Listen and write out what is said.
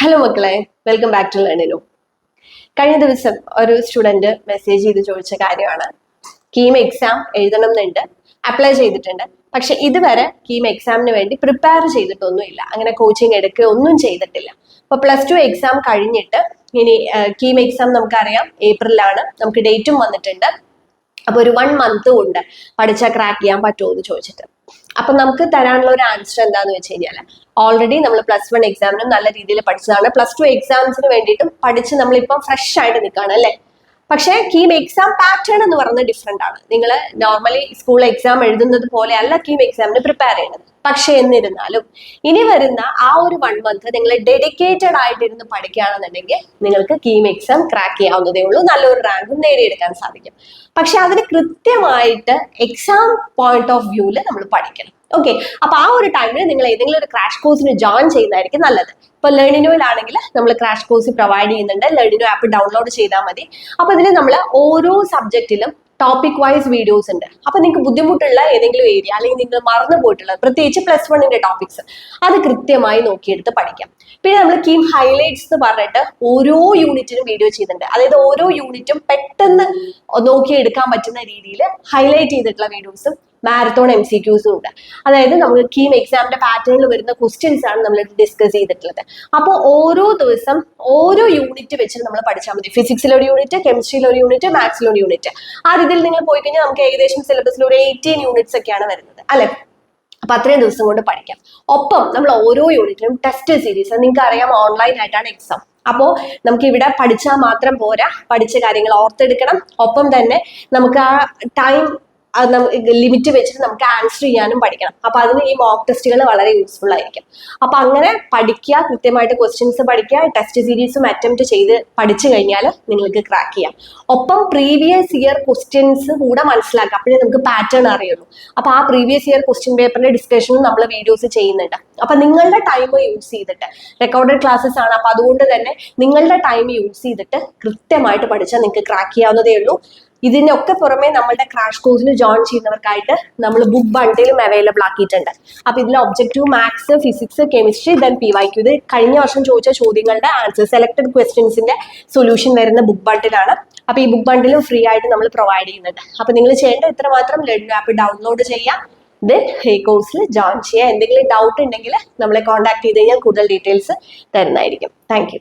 Hello മക്കളെ. Welcome back to ലേണിനു കഴിഞ്ഞ ദിവസം ഒരു സ്റ്റുഡന്റ് മെസ്സേജ് ചെയ്ത് ചോദിച്ച കാര്യമാണ്. കീം എക്സാം എഴുതണം എന്നുണ്ട് അപ്ലൈ ചെയ്തിട്ടുണ്ട്. പക്ഷെ ഇതുവരെ കീം എക്സാമിന് വേണ്ടി പ്രിപ്പയർ ചെയ്തിട്ടൊന്നുമില്ല. അങ്ങനെ കോച്ചിങ് എടുക്കുക ഒന്നും ചെയ്തിട്ടില്ല. അപ്പൊ പ്ലസ് ടു എക്സാം കഴിഞ്ഞിട്ട് ഇനി കീം എക്സാം നമുക്കറിയാം. ഏപ്രിലാണ് നമുക്ക് ഡേറ്റും വന്നിട്ടുണ്ട്. അപ്പോൾ ഒരു വൺ മന്ത് കൊണ്ട് പഠിച്ചാൽ ക്രാക്ക് ചെയ്യാൻ പറ്റുമോ എന്ന് ചോദിച്ചിട്ട്. അപ്പൊ നമുക്ക് തരാനുള്ള ഒരു ആൻസർ എന്താന്ന് വെച്ച് കഴിഞ്ഞാൽ ഓൾറെഡി നമ്മൾ പ്ലസ് വൺ എക്സാമിനും നല്ല രീതിയിൽ പഠിച്ചതാണ്. പ്ലസ് ടു എക്സാംസിന് വേണ്ടിയിട്ടും പഠിച്ച് നമ്മളിപ്പം ഫ്രഷ് ആയിട്ട് നിൽക്കുകയാണ് അല്ലേ? പക്ഷേ കീം എക്സാം പാറ്റേൺ എന്ന് പറയുന്നത് ഡിഫറെന്റ് ആണ്. നിങ്ങൾ നോർമലി സ്കൂൾ എക്സാം എഴുതുന്നത് പോലെ അല്ല കീം എക്സാമിന് പ്രിപ്പയർ ചെയ്യുന്നത്. പക്ഷെ എന്നിരുന്നാലും ഇനി വരുന്ന ആ ഒരു വൺ മന്ത് നിങ്ങൾ ഡെഡിക്കേറ്റഡ് ആയിട്ടിരുന്ന് പഠിക്കുകയാണെന്നുണ്ടെങ്കിൽ നിങ്ങൾക്ക് കീം എക്സാം ക്രാക്ക് ചെയ്യാവുന്നതേ ഉള്ളൂ. നല്ലൊരു റാങ്കും നേടിയെടുക്കാൻ സാധിക്കും. പക്ഷെ അതിന് കൃത്യമായിട്ട് എക്സാം പോയിന്റ് ഓഫ് വ്യൂവിൽ നമ്മൾ പഠിക്കണം. ഓക്കെ അപ്പൊ ആ ഒരു ടൈമിൽ നിങ്ങൾ ഏതെങ്കിലും ഒരു ക്രാഷ് കോഴ്സിന് ജോയിൻ ചെയ്യുന്നതായിരിക്കും നല്ലത്. ഇപ്പൊ ലേണിനോയിലാണെങ്കിൽ നമ്മൾ ക്രാഷ് കോഴ്സ് പ്രൊവൈഡ് ചെയ്യുന്നുണ്ട്. ലേണിനോ ആപ്പ് ഡൗൺലോഡ് ചെയ്താൽ മതി. അപ്പൊ ഇതിൽ നമ്മൾ ഓരോ സബ്ജക്റ്റിലും ടോപ്പിക് വൈസ് വീഡിയോസ് ഉണ്ട്. അപ്പൊ നിങ്ങൾക്ക് ബുദ്ധിമുട്ടുള്ള ഏതെങ്കിലും ഏരിയ അല്ലെങ്കിൽ നിങ്ങൾ മറന്നു പോയിട്ടുള്ള പ്രത്യേകിച്ച് പ്ലസ് വണ്ണിന്റെ ടോപ്പിക്സ് അത് കൃത്യമായി നോക്കിയെടുത്ത് പഠിക്കാം. പിന്നെ നമ്മൾ കീം ഹൈലൈറ്റ്സ് എന്ന് പറഞ്ഞിട്ട് ഓരോ യൂണിറ്റിനും വീഡിയോ ചെയ്തിട്ടുണ്ട് അതായത് ഓരോ യൂണിറ്റും പെട്ടെന്ന് നോക്കിയെടുക്കാൻ പറ്റുന്ന രീതിയിൽ ഹൈലൈറ്റ് ചെയ്തിട്ടുള്ള വീഡിയോസും മാരത്തോൺ എം സി ക്യൂസും ഉണ്ട്. അതായത് നമുക്ക് കീം എക്സാമിന്റെ പാറ്റേണിൽ വരുന്ന ക്വസ്റ്റ്യൻസ് ആണ് നമ്മൾ ഡിസ്കസ് ചെയ്തിട്ടുള്ളത്. അപ്പോൾ ഓരോ ദിവസം ഓരോ യൂണിറ്റ് വെച്ച് നമ്മൾ പഠിച്ചാൽ മതി. ഫിസിക്സിൽ ഒരു യൂണിറ്റ് കെമിസ്ട്രിയിൽ ഒരു യൂണിറ്റ് മാത്സിൽ ഒരു യൂണിറ്റ് ആ രീതിയിൽ നിങ്ങൾ പോയി കഴിഞ്ഞാൽ നമുക്ക് ഏകദേശം സിലബസിൽ ഒരു എയ്റ്റീൻ യൂണിറ്റ്സ് ഒക്കെയാണ് വരുന്നത്. അല്ലെ? അപ്പൊ അത്രയും ദിവസം കൊണ്ട് പഠിക്കാം. ഒപ്പം നമ്മൾ ഓരോ യൂണിറ്റിലും ടെസ്റ്റ് സീരീസ് നിങ്ങൾക്ക് അറിയാം ഓൺലൈൻ ആയിട്ടാണ് എക്സാം അപ്പോൾ നമുക്ക് ഇവിടെ പഠിച്ചാൽ മാത്രം പോരാ. പഠിച്ച കാര്യങ്ങൾ ഓർത്തെടുക്കണം. ഒപ്പം തന്നെ നമുക്ക് ആ ടൈം അത് ലിമിറ്റ് വെച്ചിട്ട് നമുക്ക് ആൻസർ ചെയ്യാനും പഠിക്കണം. അപ്പൊ അതിന് ഈ മോക്ക് ടെസ്റ്റുകൾ വളരെ യൂസ്ഫുൾ ആയിരിക്കും. അപ്പൊ അങ്ങനെ പഠിക്കുക കൃത്യമായിട്ട് ക്വസ്റ്റ്യൻസ് പഠിക്കുക ടെസ്റ്റ് സീരീസും അറ്റംപ്റ്റ് ചെയ്ത് പഠിച്ചു കഴിഞ്ഞാൽ നിങ്ങൾക്ക് ക്രാക്ക് ചെയ്യാം. ഒപ്പം പ്രീവിയസ് ഇയർ ക്വസ്റ്റ്യൻസ് കൂടെ മനസ്സിലാക്കുക അപ്പോഴേ നമുക്ക് പാറ്റേൺ അറിയുള്ളൂ. അപ്പൊ ആ പ്രീവിയസ് ഇയർ ക്വസ്റ്റ്യൻ പേപ്പറിന്റെ ഡിസ്കഷനും നമ്മൾ വീഡിയോസ് ചെയ്യുന്നുണ്ട്. അപ്പൊ നിങ്ങളുടെ ടൈം യൂസ് ചെയ്തിട്ട് റെക്കോർഡഡ് ക്ലാസ്സസ് ആണ്. അപ്പൊ അതുകൊണ്ട് തന്നെ നിങ്ങളുടെ ടൈം യൂസ് ചെയ്തിട്ട് കൃത്യമായിട്ട് പഠിച്ചാൽ നിങ്ങൾക്ക് ക്രാക്ക് ചെയ്യാവുന്നതേ ഉള്ളൂ. ഇതിനൊക്കെ പുറമെ നമ്മളുടെ ക്രാഷ് കോഴ്സിൽ ജോയിൻ ചെയ്യുന്നവർക്കായിട്ട് നമ്മൾ ബുക്ക് ബണ്ടിലും അവൈലബിൾ ആക്കിയിട്ടുണ്ട്. അപ്പൊ ഇതിൽ objective maths physics chemistry then P Y Q ഇത് കഴിഞ്ഞ വർഷം ചോദിച്ച ചോദ്യങ്ങളുടെ ആൻസർ സെലക്ടഡ് ക്വസ്റ്റ്യൻസിന്റെ സൊല്യൂഷൻ വരുന്ന ബുക്ക് ബണ്ടിലാണ് അപ്പൊ ഈ ബുക്ക് ബണ്ടിലും ഫ്രീ ആയിട്ട് നമ്മൾ പ്രൊവൈഡ് ചെയ്യുന്നുണ്ട്. അപ്പൊ നിങ്ങൾ ചെയ്യേണ്ട ഇത്രമാത്രം ലെഡ് ആപ്പ് ഡൗൺലോഡ് ചെയ്യുക ദെൻ ഹേ കോഴ്സിൽ ജോയിൻ ചെയ്യുക. എന്തെങ്കിലും ഡൗട്ട് ഉണ്ടെങ്കിൽ നമ്മളെ കോൺടാക്ട് ചെയ്ത് കഴിഞ്ഞാൽ കൂടുതൽ ഡീറ്റെയിൽസ് തരുന്നതായിരിക്കും. താങ്ക്